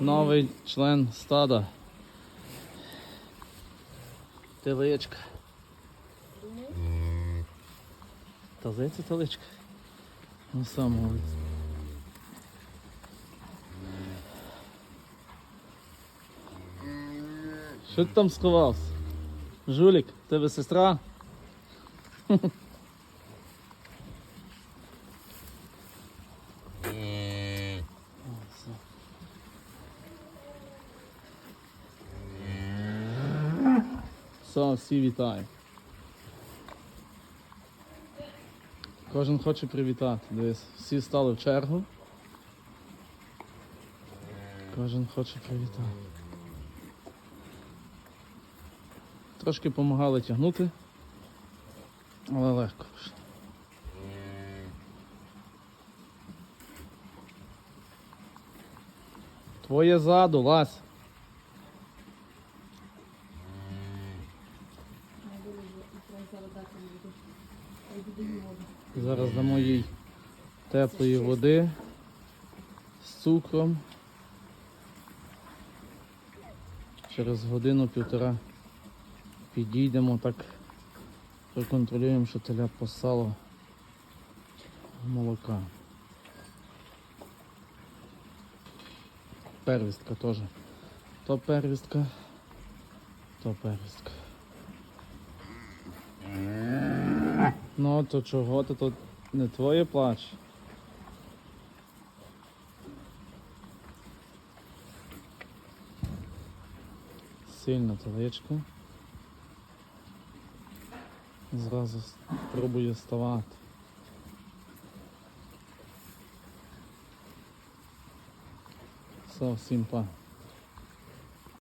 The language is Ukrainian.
новий член стада. Теличка. Та здається теличка. Ну саме. Що ти там сховався? Жулік, тебе сестра? Все, всі вітаю. Кожен хоче привітати. Дивись, всі стали в чергу. Кожен хоче привітати. Трошки допомагали тягнути, але легко. Твоє ззаду, Лась. Зараз дамо їй теплої води з цукром. Через годину-півтора підійдемо так, проконтролюємо, що теля посало молока. Первістка теж. То первістка, то первістка. Ну, то чого ти тут не твоє плач? Сильно телечко. Зразу спробує ставати. Все, всім па.